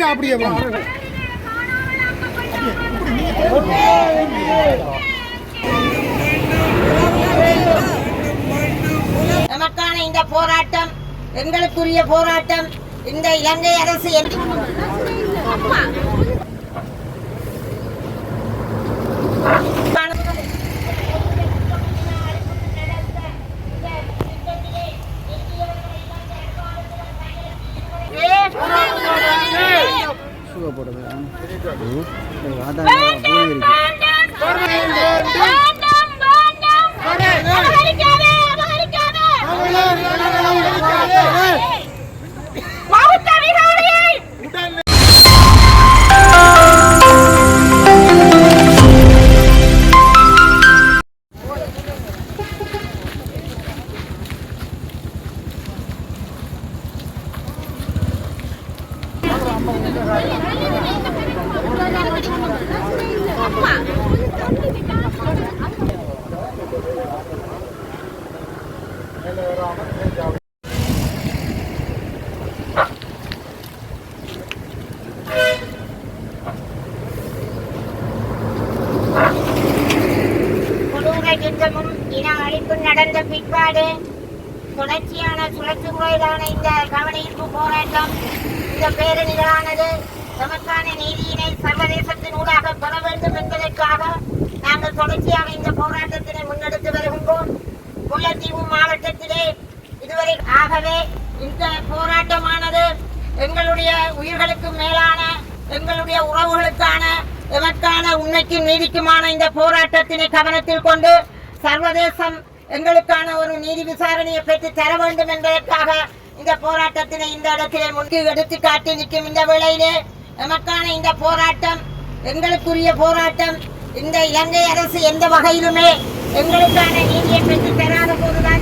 Side அப்படியே நமக்கான இந்த போராட்டம் எங்களுக்குரிய போராட்டம் இந்த இலங்கை அரசு என்- யுத்தமும் இன அழிப்பும் நடந்த பிற்பாடு தொடர்ச்சியான சுழற்சி முறையிலான இந்த கவனஈர்ப்பு போராட்டம் இந்த பேரணிகளானது நமக்கான நீதியினை சர்வதேசத்தின் ஊடாக பெற வேண்டும் என்பதற்காக நாங்கள் தொடர்ச்சியாக இந்த போராட்டத்தினை முன்னெடுத்து வருகின்றோம். முல்லைத்தீவு மாவட்டத்திலே இதுவரை ஆகவே இந்த போராட்டமானது எங்களுடைய உயிர்களுக்கு மேலான எங்களுடைய உறவுகளுக்கான எமக்கான உண்மைக்கும் நீதிக்குமான இந்த போராட்டத்தினை கவனத்தில் கொண்டு சர்வதேசம் எங்களுக்கான ஒரு நீதி விசாரணையை பெற்று தர வேண்டும் என்பதற்காக இந்த போராட்டத்தினை இந்த இடத்திலே முன்கு எடுத்து காட்டி நிற்கும் இந்த வேளையிலே எமக்கான இந்த போராட்டம் எங்களுக்குரிய போராட்டம் இந்த இலங்கை அரசு எந்த வகையிலுமே எங்களுக்கான நீதியை பெற்று தர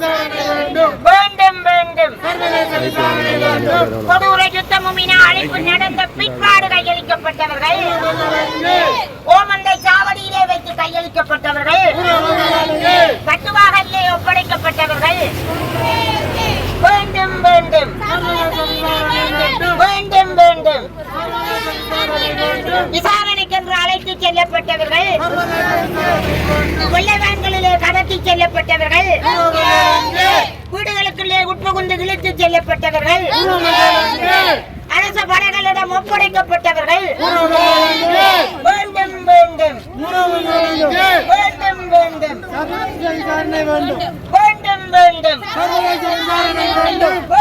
வேண்டும் வேண்டும். கொடூர யுத்தமும் இன அழைப்பு நடந்த பிற்பாடு கையளிக்கப்பட்டவர்கள் ஓமந்தை சாவடியிலே வைத்து கையளிக்கப்பட்டவர்கள். கட்டுவாகலே ஒப்படைக்கப்பட்டவர்கள். வேண்டும் வேண்டும். வேண்டும் வேண்டும். விசாரணைக்கென்று அழைத்து செல்லப்பட்டவர்கள் கொள்ளைவான்களிலே கடத்தி செல்லப்பட்டவர்கள் வீடுகளுக்குள்ளே உட்புகுந்து இழுத்து செல்லப்பட்டவர்கள் அரச படைகளிடம் ஒப்படைக்கப்பட்டவர்கள் வேண்டும் வேண்டும். வேண்டும் வேண்டும். வேண்டும் வேண்டும். வேண்டும்.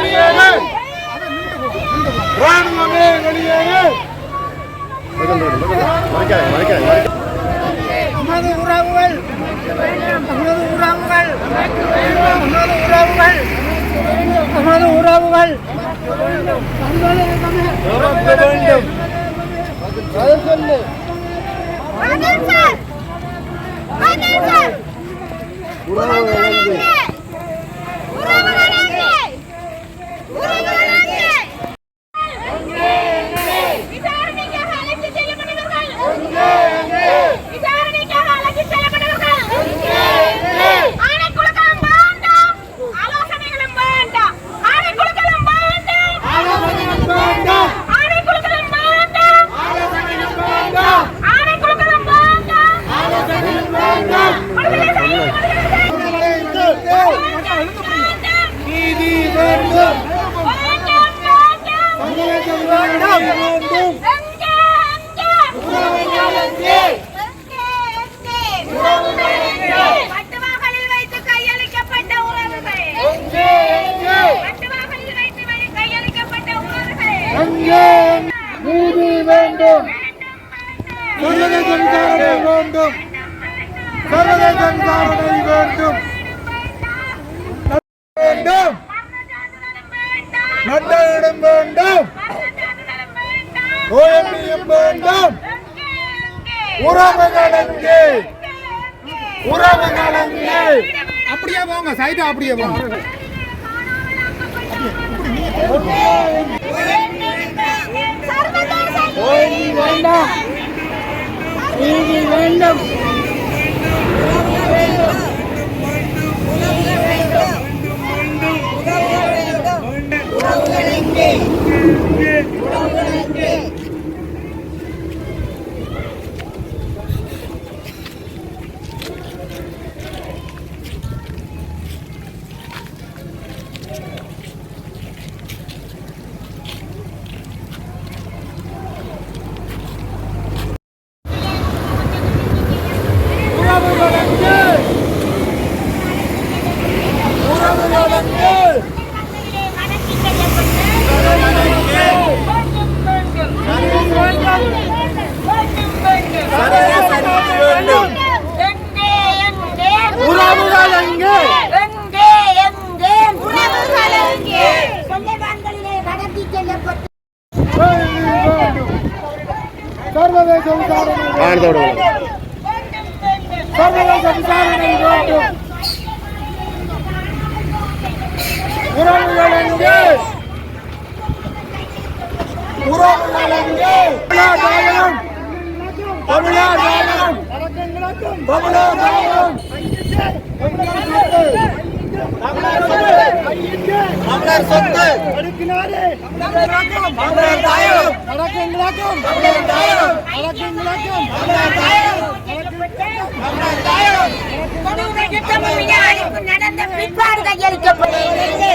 வெளியேறு ராணுவமே வெளியேறு நமது உறவுகள் நமது உறவுகள் நமது உறவுகள் நமது உறவுகள். சொல்லு. உறவுகள் உறவுகள் ¡Uruguay! ஓஎம்பியும் வேண்டும். உறவுகளுக்கு உறவுகளுக்கு அப்படியே போங்க சைடு அப்படியே போங்க. வேண்டாம் நீதி வேண்டும். உறவுகளுக்கு உறவுகளுக்கு நடந்த பிற்பாடு கையளிக்கப்படுகிறது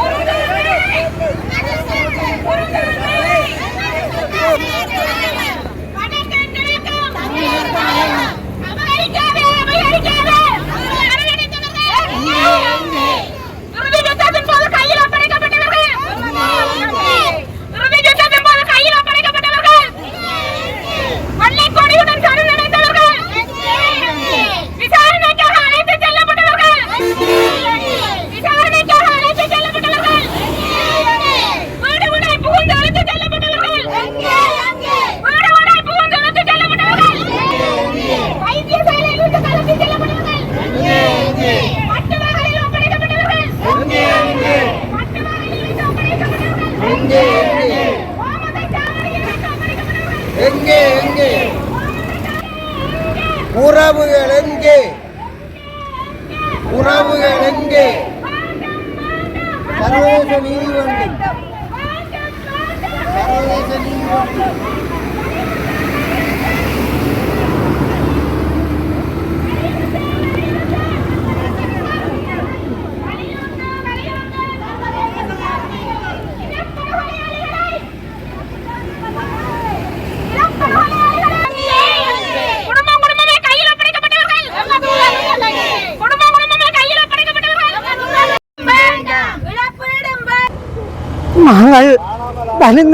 ஒரு ஒரு Yeah.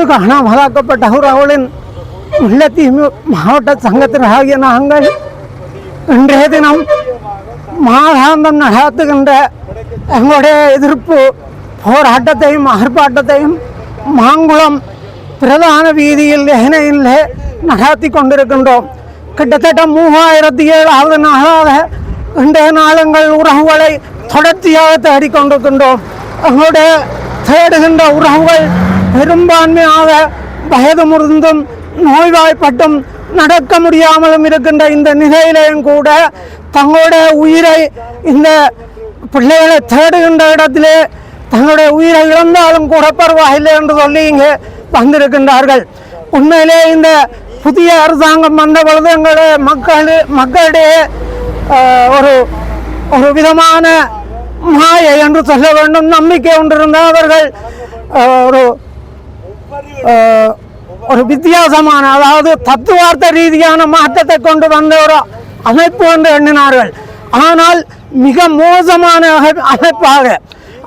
பணிந்து காணாமலாக்கப்பட்ட உறவுகளின் முல்லைத்தீவு மாவட்ட சங்கத்தினராகிய நாங்கள் இன்றைய தினம் மாதாந்தம் நடாத்துகின்ற எங்களுடைய எதிர்ப்பு போராட்டத்தையும் ஆர்ப்பாட்டத்தையும் மாங்குளம் பிரதான வீதியில் ஏனையில் நடாத்தி கொண்டிருக்கின்றோம் கிட்டத்தட்ட மூவாயிரத்தி ஏழாவது நாளாக இன்றைய நாளங்கள் உறவுகளை தொடர்ச்சியாக தேடிக்கொண்டிருக்கின்றோம் எங்களுடைய தேடுகின்ற உறவுகள் பெரும்பான்மையாக வயது முறிந்தும் நோய்வாய்ப்பட்டும் நடக்க முடியாமலும் இருக்கின்ற இந்த நிலையிலேயும் கூட தங்களுடைய உயிரை இந்த பிள்ளைகளை தேடுகின்ற இடத்திலே தங்களுடைய உயிரை இழந்தாலும் கூட பரவாயில்லை என்று சொல்லி இங்கே வந்திருக்கின்றார்கள். உண்மையிலே இந்த புதிய அரசாங்கம் வந்த பொழுது எங்களுடைய மக்கள் மக்களிடையே ஒரு ஒரு விதமான மாயை என்று சொல்ல வேண்டும். நம்பிக்கை ஒன்றிருந்த அவர்கள் ஒரு ஒரு வித்தியாசமான அதாவது தத்துவார்த்த ரீதியான மாற்றத்தை கொண்டு வந்த ஒரு அமைப்பு என்று எண்ணினார்கள் ஆனால் மிக மோசமான அமைப்பாக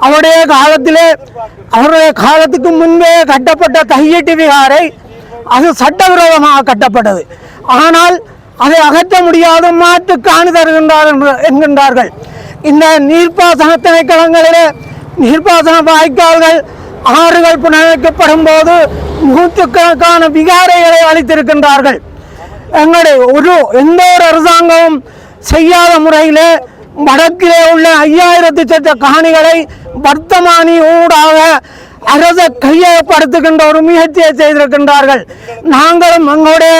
அவருடைய காலத்திலே அவருடைய காலத்துக்கு முன்பே கட்டப்பட்ட கையெட்டி விகாரை அது சட்டவிரோதமாக கட்டப்பட்டது ஆனால் அதை அகற்ற முடியாத மாற்று காணி தருகின்றார் என்கின்றார்கள் இந்த நீர்ப்பாசன திணைக்களங்களிலே நீர்ப்பாசன வாய்க்கால்கள் ஆறுகள் புனரமைக்கப்படும் போது நூற்றுக்கணக்கான விகாரைகளை அளித்திருக்கின்றார்கள். எங்களுடைய ஒரு எந்த ஒரு அரசாங்கமும் செய்யாத முறையில் வடக்கிலே உள்ள ஐயாயிரத்தி சட்ட காணிகளை வர்த்தமானி ஊடாக அரச கையகப்படுத்துகின்ற ஒரு முயற்சியை செய்திருக்கின்றார்கள். நாங்களும் எங்களுடைய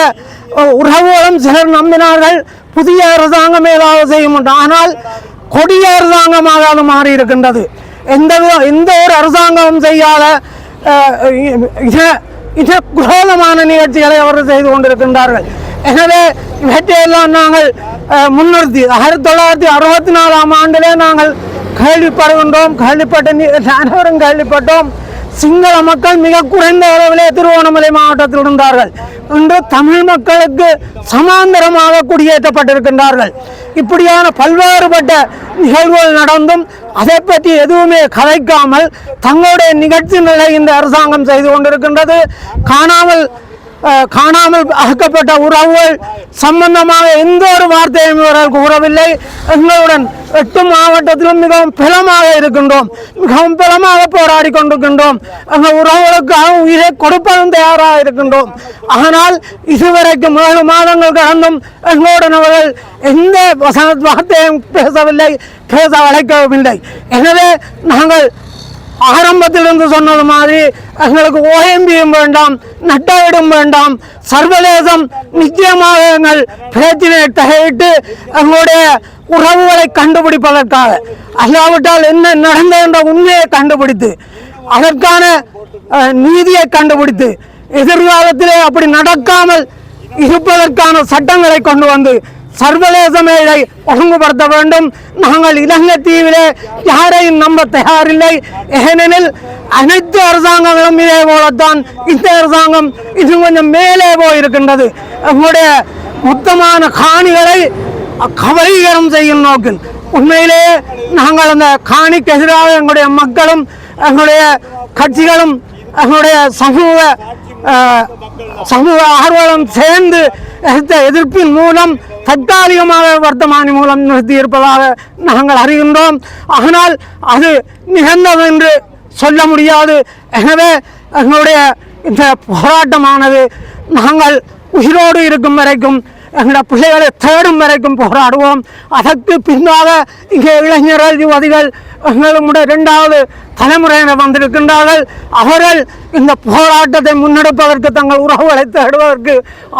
உறவுகளும் சிலர் நம்பினார்கள் புதிய அரசாங்கம் ஏதாவது செய்ய ஆனால் கொடிய அரசாங்கமாக அது மாறி இருக்கின்றது எந்த எந்த ஒரு அரசாங்கமும் செய்யாத அஹ், குரோதமான நிகழ்ச்சிகளை அவர்கள் செய்து கொண்டிருக்கின்றார்கள். எனவே இவற்றையெல்லாம் நாங்கள் முன்னிறுத்தி ஆயிரத்தி தொள்ளாயிரத்தி அறுபத்தி நாலாம் ஆண்டிலே நாங்கள் கேள்விப்படுகின்றோம் கேள்விப்பட்ட அனைவரும் கேள்விப்பட்டோம். சிங்கள மக்கள் மிக குறைந்த அளவிலே திருவோணமலை மாவட்டத்தில் இருந்தார்கள். இன்று தமிழ் மக்களுக்கு சமாந்தரமாக குடியேற்றப்பட்டிருக்கின்றார்கள். இப்படியான பல்வேறுபட்ட நிகழ்வுகள் நடந்தும் அதை பற்றி எதுவுமே கதைக்காமல் தங்களுடைய நிகழ்ச்சி நிலை இந்த அரசாங்கம் செய்து கொண்டிருக்கின்றது. காணாமல் காணாமல் ஆக்கப்பட்ட உறவுகள் சம்பந்தமாக எந்த ஒரு வார்த்தையும் இவர்களுக்கு கூறவில்லை எங்களுடன் எட்டு மாவட்டத்திலும் மிகவும் பலமாக இருக்கின்றோம் மிகவும் பலமாக போராடி கொண்டிருக்கின்றோம் எங்கள் உறவுகளுக்காக உயிரை கொடுப்பதும் தயாராக இருக்கின்றோம் ஆனால் இதுவரைக்கும் ஏழு மாதங்கள் கடந்தும் எங்களுடன் அவர்கள் எந்த வசன வார்த்தையும் பேசவில்லை பேச அழைக்கவில்லை எனவே நாங்கள் ஆரம்பத்திலிருந்து சொன்னது மாதிரி எங்களுக்கு ஓஎம்பியும் வேண்டாம் நட்டாயிடும் வேண்டாம். சர்வதேசம் நிச்சயமாக எங்கள் பிரச்சனையை தகையிட்டு எங்களுடைய உறவுகளை கண்டுபிடிப்பதற்காக அல்லாவிட்டால் என்ன நடந்தது என்ற உண்மையை கண்டுபிடித்து அதற்கான நீதியை கண்டுபிடித்து எதிர்காலத்திலே அப்படி நடக்காமல் இருப்பதற்கான சட்டங்களை கொண்டு வந்து சர்வதேச மேடை ஒழுங்குபடுத்த வேண்டும். நாங்கள் இலங்கை தீவிலே யாரையும் நம்ப தயாரில்லை. ஏனெனில் அனைத்து அரசாங்கங்களும் இதே போலத்தான். இந்த அரசாங்கம் இன்னும் கொஞ்சம் மேலே போயிருக்கின்றது. எங்களுடைய மொத்தமான காணிகளை கபலீகரம் செய்யும் நோக்கில். உண்மையிலே நாங்கள் அந்த காணிக்கு எதிராக எங்களுடைய மக்களும் எங்களுடைய கட்சிகளும் எங்களுடைய சமூக சமூக ஆர்வலம் சேர்ந்து எடுத்த எதிர்ப்பின் மூலம் தற்காலிகமாக வர்த்தமானி மூலம் நிறுத்தியிருப்பதாக நாங்கள் அறிகின்றோம். ஆனால் அது நிகழ்ந்தது என்று சொல்ல முடியாது. எனவே எங்களுடைய இந்த போராட்டமானது நாங்கள் உயிரோடு இருக்கும் வரைக்கும் எங்களுடைய பிள்ளைகளை தேடும் வரைக்கும் போராடுவோம். அதற்கு பின்னாக இங்கே இளைஞர் யுவதிகள் எங்களுடைய இரண்டாவது தலைமுறையினர் வந்திருக்கின்றார்கள். அவர்கள் இந்த போராட்டத்தை முன்னெடுப்பதற்கு தங்கள் உறவுகளை தேடுவதற்கு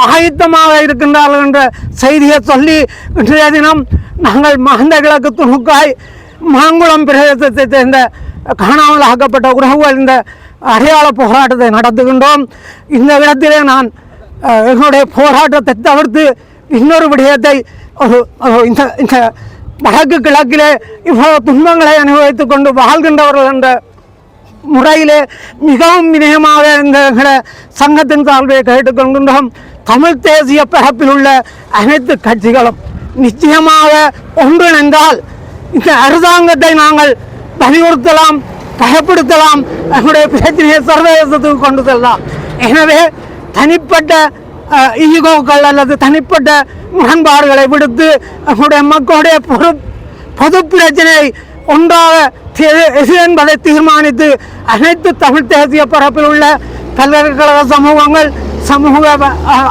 ஆயத்தமாக இருக்கின்றார்கள் என்ற செய்தியை சொல்லி இன்றைய தினம் நாங்கள் மகந்த கிழக்கு துணுக்காய் மாங்குளம் பிரதேசத்தை சேர்ந்த காணாமல் ஆக்கப்பட்ட உறவுகள் இந்த அடையாள போராட்டத்தை நடத்துகின்றோம். இந்த இடத்திலே நான் என்னுடைய போராட்டத்தை தவிர்த்து இன்னொரு விடயத்தை ஒரு இந்த இந்த வடக்கு கிழக்கிலே இவ்வளவு துன்பங்களை அனுபவித்துக் கொண்டு வாழ்கின்றவர்கள் என்ற முறையிலே மிகவும் வினயமாக இந்த எங்களை சங்கத்தின் சார்பை கேட்டுக்கொள்கின்றோம் தமிழ் தேசிய பரப்பில் உள்ள அனைத்து கட்சிகளும் நிச்சயமாக ஒன்றிணைந்தால் இந்த அரசாங்கத்தை நாங்கள் வலியுறுத்தலாம் பயப்படுத்தலாம் எங்களுடைய பிரச்சனையை சர்வதேசத்துக்கு கொண்டு செல்லலாம் எனவே தனிப்பட்ட ஈகோக்கள் அல்லது தனிப்பட்ட முரண்பாடுகளை விடுத்து நம்முடைய மக்களுடைய பொறு பொது பிரச்சனை ஒன்றாக எது என்பதை தீர்மானித்து அனைத்து தமிழ் தேசிய பரப்பில் உள்ள பல்கலைக்கழக சமூகங்கள் சமூக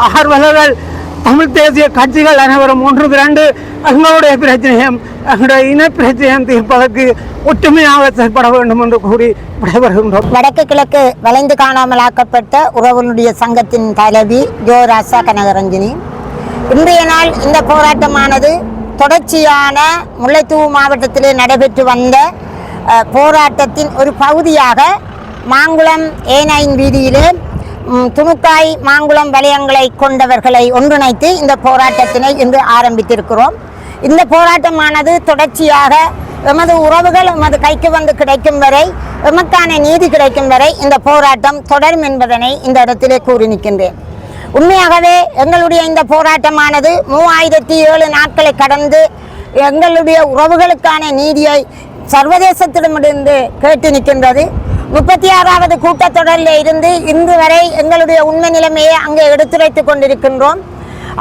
ஆர்வலர்கள் தமிழ் தேசிய கட்சிகள் அனைவரும் ஒன்று திரண்டு எங்களுடைய பிரச்சனையும் எங்களுடைய இன பிரச்சனையும் தீர்ப்பதற்கு ஒற்றுமையாக செயல்பட வேண்டும் என்று கூறி விடைபெறுகின்றோம். வடக்கு கிழக்கு வளைந்து காணாமலாக்கப்பட்ட உறவுகளுடைய சங்கத்தின் தலைவி ஜோ ராசா கனகரஞ்சினி இன்றைய நாள் இந்த போராட்டமானது தொடர்ச்சியான முல்லைத்தீவு மாவட்டத்திலே நடைபெற்று வந்த போராட்டத்தின் ஒரு பகுதியாக மாங்குளம் ஏனாயின் வீதியிலே துணுக்காய் மாங்குளம் வலயங்களை கொண்டவர்களை ஒன்றிணைத்து இந்த போராட்டத்தினை இன்று ஆரம்பித்திருக்கிறோம். இந்த போராட்டமானது தொடர்ச்சியாக எமது உறவுகள் எமது கைக்கு வந்து கிடைக்கும் வரை எமக்கான நீதி கிடைக்கும் வரை இந்த போராட்டம் தொடரும் என்பதனை இந்த இடத்திலே கூறி நிற்கின்றேன். உண்மையாகவே எங்களுடைய இந்த போராட்டமானது மூவாயிரத்தி ஏழு நாட்களை கடந்து எங்களுடைய உறவுகளுக்கான நீதியை சர்வதேசத்திடமிருந்து கேட்டு நிற்கின்றது. முப்பத்தி ஆறாவது கூட்டத்தொடரில் இருந்து இன்று வரை எங்களுடைய உண்மை நிலைமையை அங்கே எடுத்துரைத்து கொண்டிருக்கின்றோம்.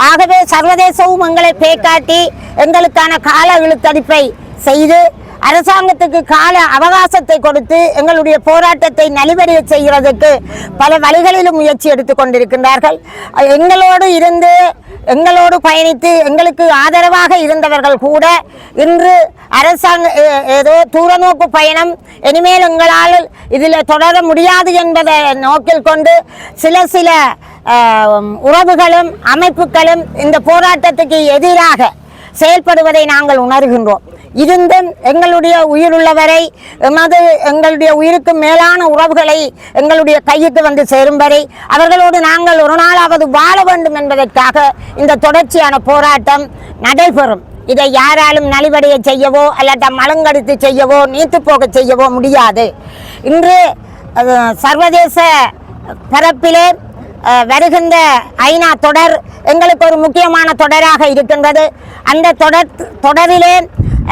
ஆகவே சர்வதேசமும் எங்களை பேக்காட்டி எங்களுக்கான கால இழுத்தடிப்பை செய்து அரசாங்கத்துக்கு கால அவகாசத்தை கொடுத்து எங்களுடைய போராட்டத்தை நலிவடைய செய்கிறதுக்கு பல வழிகளிலும் முயற்சி எடுத்து கொண்டிருக்கின்றார்கள். எங்களோடு இருந்து எங்களோடு பயணித்து எங்களுக்கு ஆதரவாக இருந்தவர்கள் கூட இன்று அரசாங்க ஏ- ஏதோ தூரநோக்கு பயணம் இனிமேல் எங்களால் இதில் தொடர முடியாது என்பதை நோக்கில் கொண்டு சில சில உறவுகளும் அமைப்புகளும் இந்த போராட்டத்துக்கு எதிராக செயல்படுவதை நாங்கள் உணர்கின்றோம். இருந்தும் எங்களுடைய உயிருள்ளவரை எமது எங்களுடைய உயிருக்கு மேலான உறவுகளை எங்களுடைய கைக்கு வந்து சேரும் வரை அவர்களோடு நாங்கள் ஒரு நாளாவது வாழ வேண்டும் என்பதற்காக இந்த தொடர்ச்சியான போராட்டம் நடைபெறும். இதை யாராலும் நலிவடைய செய்யவோ அல்லது மலங்கடித்து செய்யவோ நீத்து போக செய்யவோ முடியாது. இன்று சர்வதேச பரப்பிலே வருகின்ற ஐநா தொடர் எங்களுக்கு ஒரு முக்கியமான தொடராக இருக்கின்றது. அந்த தொடர் தொடரிலே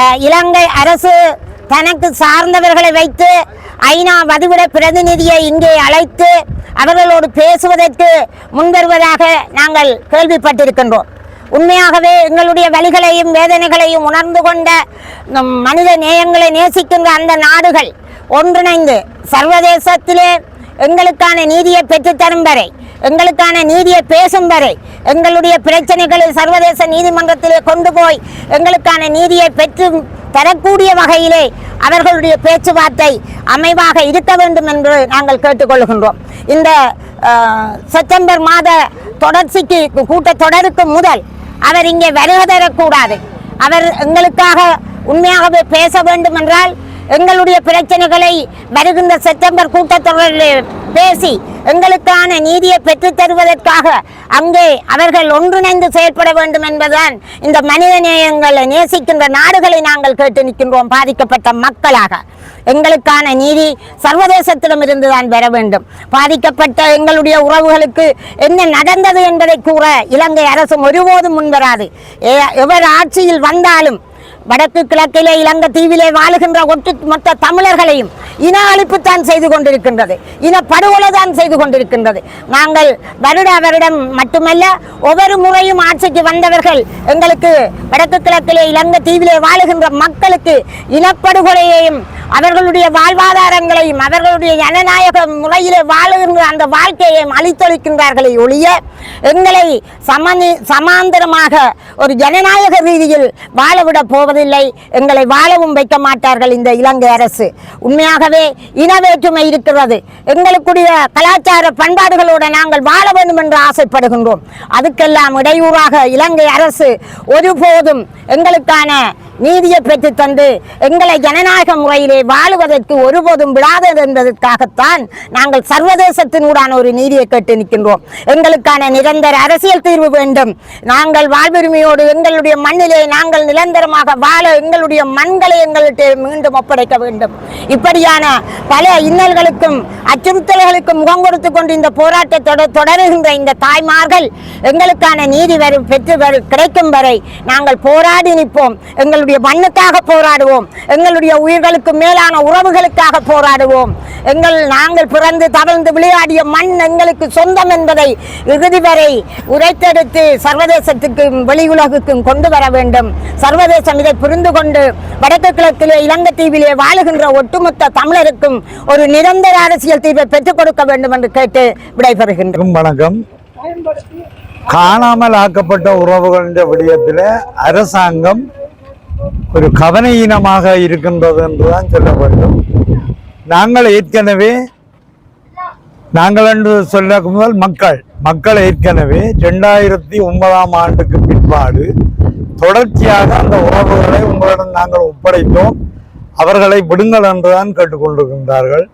இலங்கை அரசு தனக்கு சார்ந்தவர்களை வைத்து ஐநா வதிவிட பிரதிநிதியை இங்கே அழைத்து அவர்களோடு பேசுவதற்கு முன்வருவதாக நாங்கள் கேள்விப்பட்டிருக்கின்றோம். உண்மையாகவே எங்களுடைய வழிகளையும் வேதனைகளையும் உணர்ந்து கொண்ட மனித நேயங்களை நேசிக்கின்ற அந்த நாடுகள் ஒன்றிணைந்து சர்வதேசத்திலே எங்களுக்கான நீதியை பெற்றுத்தரும் வரை எங்களுக்கான நீதியை பேசும் வரை எங்களுடைய பிரச்சனைகளை சர்வதேச நீதிமன்றத்திலே கொண்டு போய் எங்களுக்கான நீதியை பெற்று தரக்கூடிய வகையிலே அவர்களுடைய பேச்சுவார்த்தை அமைவாக இருக்க வேண்டும் என்று நாங்கள் கேட்டுக்கொள்கின்றோம். இந்த செப்டம்பர் மாத தொடர்ச்சிக்கு கூட்டத் தொடருக்கு முதல் அவர் இங்கே வருகை தரக்கூடாது. அவர் எங்களுக்காக உண்மையாகவே பேச வேண்டும் என்றால் எங்களுடைய பிரச்சனைகளை வருகின்ற செப்டம்பர் கூட்டத்தொடரில் பேசி எங்களுக்கான நீதியை பெற்றுத் தருவதற்காக அங்கே அவர்கள் ஒன்றிணைந்து செயல்பட வேண்டும் என்பதுதான் இந்த மனித நேயங்களை நேசிக்கின்ற நாடுகளை நாங்கள் கேட்டு நிற்கின்றோம் பாதிக்கப்பட்ட மக்களாக. எங்களுக்கான நீதி சர்வதேசத்திடமிருந்து தான் பெற வேண்டும். பாதிக்கப்பட்ட எங்களுடைய உறவுகளுக்கு என்ன நடந்தது என்பதை கூற இலங்கை அரசும் ஒருபோதும் முன்வராது எவர் ஆட்சியில் வந்தாலும் வடக்கு கிழக்கிலே இலங்கை தீவிலே வாழுகின்ற ஒட்டு மொத்த தமிழர்களையும் இன அழிப்பு தான் செய்து கொண்டிருக்கின்றது. இன படுகொலை தான் செய்து கொண்டிருக்கின்றது. நாங்கள் வருட வருடம் மட்டுமல்ல ஒவ்வொரு முறையும் ஆட்சிக்கு வந்தவர்கள் எங்களுக்கு வடக்கு கிழக்கிலே இலங்கை தீவிலே வாழுகின்ற மக்களுக்கு இனப்படுகொலையையும் அவர்களுடைய வாழ்வாதாரங்களையும் அவர்களுடைய ஜனநாயக முறையிலே வாழுகின்ற அந்த வாழ்க்கையையும் அழித்தொழிக்கின்றார்களே ஒழிய எங்களை சமநி சமாந்தரமாக ஒரு ஜனநாயக ரீதியில் வாழவிட போவதில்லை. எங்களை வாழவும் வைக்க மாட்டார்கள் இந்த இலங்கை அரசு. உண்மையாகவே இன வேற்றுமை இருக்கிறது. எங்களுக்குடைய கலாச்சார பண்பாடுகளோடு நாங்கள் வாழ வேண்டும் என்று ஆசைப்படுகின்றோம். அதுக்கெல்லாம் இடையூறாக இலங்கை அரசு ஒருபோதும் எங்களுக்கான நீதியை பெற்று தந்து எங்களை ஜனநாயக முறையிலே வாழுவதற்கு ஒருபோதும் விடாதது என்பதற்காகத்தான் நாங்கள் சர்வதேசத்தினூடான ஒரு நீதியை கேட்டு நிற்கின்றோம். எங்களுக்கான நிரந்தர அரசியல் தீர்வு வேண்டும். நாங்கள் வாழ்வுரிமையோடு எங்களுடைய மண்ணிலே நாங்கள் நிரந்தரமாக வாழ எங்களுடைய மண்களை எங்கள்கிட்ட மீண்டும் ஒப்படைக்க வேண்டும். இப்படியான பல இன்னல்களுக்கும் அச்சுறுத்தல்களுக்கும் முகம் கொடுத்து கொண்டு இந்த போராட்டத்தோடு தொடருகின்ற இந்த தாய்மார்கள் எங்களுக்கான நீதி வரும் பெற்று வரும் கிடைக்கும் வரை நாங்கள் போராடி நிற்போம். எங்கள் எங்களுடைய மண்ணுக்காக போராடுவோம். எங்களுடைய உயிர்களுக்கு மேலான உறவுகளுக்காக போராடுவோம். எங்கள் நாங்கள் பிறந்து தவழ்ந்து விளையாடிய மண் எங்களுக்கு சொந்தம் என்பதை இறுதி வரை உரைத்தெடுத்து சர்வதேசத்துக்கும் வெளியுலகுக்கும் கொண்டு வர வேண்டும். சர்வதேசம் இதை புரிந்து கொண்டு வடக்கு கிழக்கிலே இலங்கைத்தீவிலே வாழுகின்ற ஒட்டுமொத்த தமிழருக்கும் ஒரு நிரந்தர அரசியல் தீர்வை பெற்றுக் கொடுக்க வேண்டும் என்று கேட்டு விடைபெறுகின்றோம். வணக்கம். காணாமல் ஆக்கப்பட்ட உறவுகளின் விடயத்தில் அரசாங்கம் ஒரு கவனையீனமாக இருக்கின்றது என்றுதான் சொல்ல வேண்டும். நாங்கள் ஏற்கனவே நாங்கள் என்று சொல்ல முதல் மக்கள் மக்கள் ஏற்கனவே ரெண்டாயிரத்தி ஒன்பதாம் ஆண்டுக்கு பிற்பாடு தொடர்ச்சியாக அந்த உறவுகளை உங்களிடம் நாங்கள் ஒப்படைத்தோம். அவர்களை விடுங்கள் என்றுதான் கேட்டுக்கொண்டிருக்கின்றார்கள்.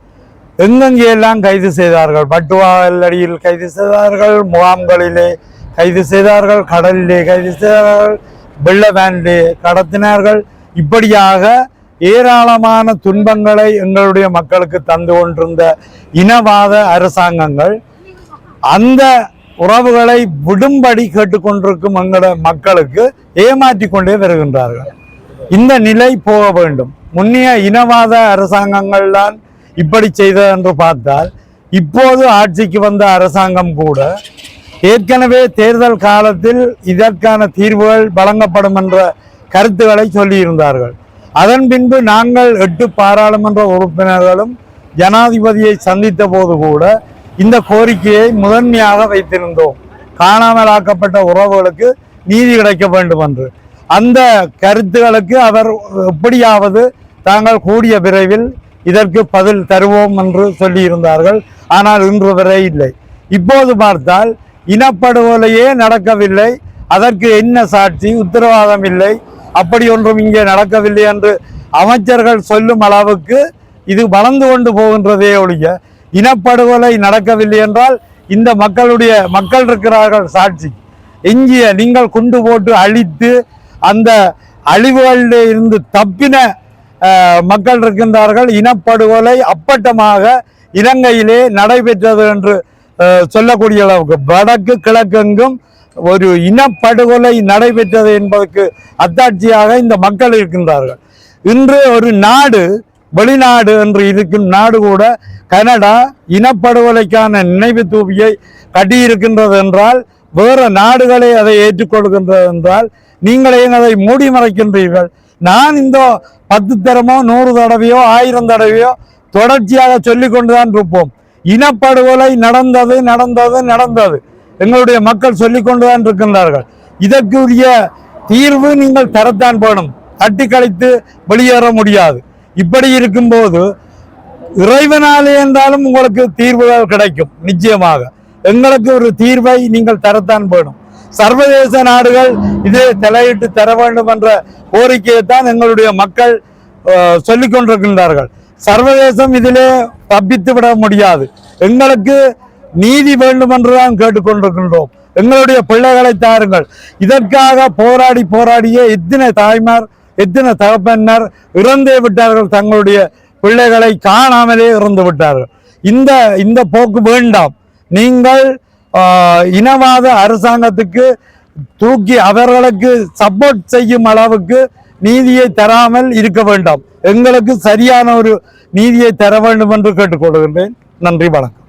எங்கெங்கெல்லாம் கைது செய்தார்கள்? பட்டுவாலடியில் கைது செய்தார்கள் முகாம்களிலே கைது செய்தார்கள் கடலிலே கைது செய்தார்கள் வெள்ள வேண்டு கடத்தினார்கள். இப்படியாக ஏராளமான துன்பங்களை எங்களுடைய மக்களுக்கு தந்து கொண்டிருந்த இனவாத அரசாங்கங்கள் அந்த உறவுகளை விடும்படி கேட்டுக்கொண்டிருக்கும் எங்களோட மக்களுக்கு ஏமாற்றி கொண்டே வருகின்றார்கள். இந்த நிலை போக வேண்டும். முன்னைய இனவாத அரசாங்கங்கள் தான் இப்படி செய்தது என்று பார்த்தால் இப்போது ஆட்சிக்கு வந்த அரசாங்கம் கூட ஏற்கனவே தேர்தல் காலத்தில் இதற்கான தீர்வுகள் வழங்கப்படும் என்ற கருத்துக்களை சொல்லியிருந்தார்கள். அதன் பின்பு நாங்கள் எட்டு பாராளுமன்ற உறுப்பினர்களும் ஜனாதிபதியை சந்தித்த போது கூட இந்த கோரிக்கையை முதன்மையாக வைத்திருந்தோம். காணாமலாக்கப்பட்ட உறவுகளுக்கு நீதி கிடைக்க வேண்டும் என்று. அந்த கருத்துகளுக்கு அவர் எப்படியாவது தாங்கள் கூடிய விரைவில் இதற்கு பதில் தருவோம் என்று சொல்லியிருந்தார்கள். ஆனால் இன்று வரை இல்லை. இப்போது பார்த்தால் இனப்படுகொலையே நடக்கவில்லை. அதற்கு என்ன சாட்சி? உத்தரவாதம் இல்லை. அப்படி ஒன்றும் இங்கே நடக்கவில்லை என்று அமைச்சர்கள் சொல்லும் அளவுக்கு இது வளர்ந்து கொண்டு போகின்றதே ஒழிய இனப்படுகொலை நடக்கவில்லை என்றால் இந்த மக்களுடைய மக்கள் இருக்கிறார்கள் சாட்சி. எஞ்சிய நீங்கள் குண்டு போட்டு அழித்து அந்த அழிவுகளில் இருந்து தப்பின மக்கள் இருக்கின்றார்கள். இனப்படுகொலை அப்பட்டமாக இலங்கையிலே நடைபெற்றது என்று சொல்லக்கூடிய அளவுக்கு வடக்கு கிழக்கெங்கும் ஒரு இனப்படுகொலை நடைபெற்றது என்பதற்கு அத்தாட்சியாக இந்த மக்கள் இருக்கின்றார்கள். இன்று ஒரு நாடு வெளிநாடு என்று இருக்கும் நாடு கூட கனடா இனப்படுகொலைக்கான நினைவு தூபியை கட்டியிருக்கின்றது என்றால் வேறு நாடுகளே அதை ஏற்றுக்கொள்கின்றது என்றால் நீங்களே அதை மூடி மறைக்கின்றீர்கள்? நான் இந்த பத்து தரமோ நூறு தடவையோ ஆயிரம் தடவையோ தொடர்ச்சியாக சொல்லிக்கொண்டுதான் இருப்போம். இனப்படுகொலை நடந்தது நடந்தது நடந்தது. எங்களுடைய மக்கள் சொல்லிக்கொண்டுதான் இருக்கின்றார்கள். இதற்குரிய தீர்வு நீங்கள் தரத்தான் வேணும். தட்டி கழித்து வெளியேற முடியாது. இப்படி இருக்கும்போது இறைவனாலே என்றாலும் உங்களுக்கு தீர்வுகள் கிடைக்கும் நிச்சயமாக. எங்களுக்கு ஒரு தீர்வை நீங்கள் தரத்தான் வேணும். சர்வதேச நாடுகள் இதே தலையிட்டு தர வேண்டும் என்ற கோரிக்கையை தான் எங்களுடைய மக்கள் சொல்லிக்கொண்டிருக்கின்றார்கள். சொல்லிக் கொண்டிருக்கின்றார்கள் சர்வதேசம் இதிலே தப்பித்து விட முடியாது. எங்களுக்கு நீதி வேண்டும் என்றுதான் கேட்டுக்கொண்டிருக்கின்றோம். எங்களுடைய பிள்ளைகளை தாருங்கள். இதற்காக போராடி போராடிய எத்தனை தாய்மார் எத்தனை தகப்பன்னர் இறந்தே விட்டார்கள். தங்களுடைய பிள்ளைகளை காணாமலே இறந்து விட்டார்கள். இந்த இந்த போக்கு வேண்டாம். நீங்கள் இனவாத அரசாங்கத்துக்கு தூக்கி அவர்களுக்கு சப்போர்ட் செய்யும் அளவுக்கு நீதியை தராமல் இருக்க வேண்டாம். எங்களுக்கு சரியான ஒரு நீதியை தர வேண்டும் என்று கேட்டுக்கொள்கின்றேன். நன்றி வணக்கம்.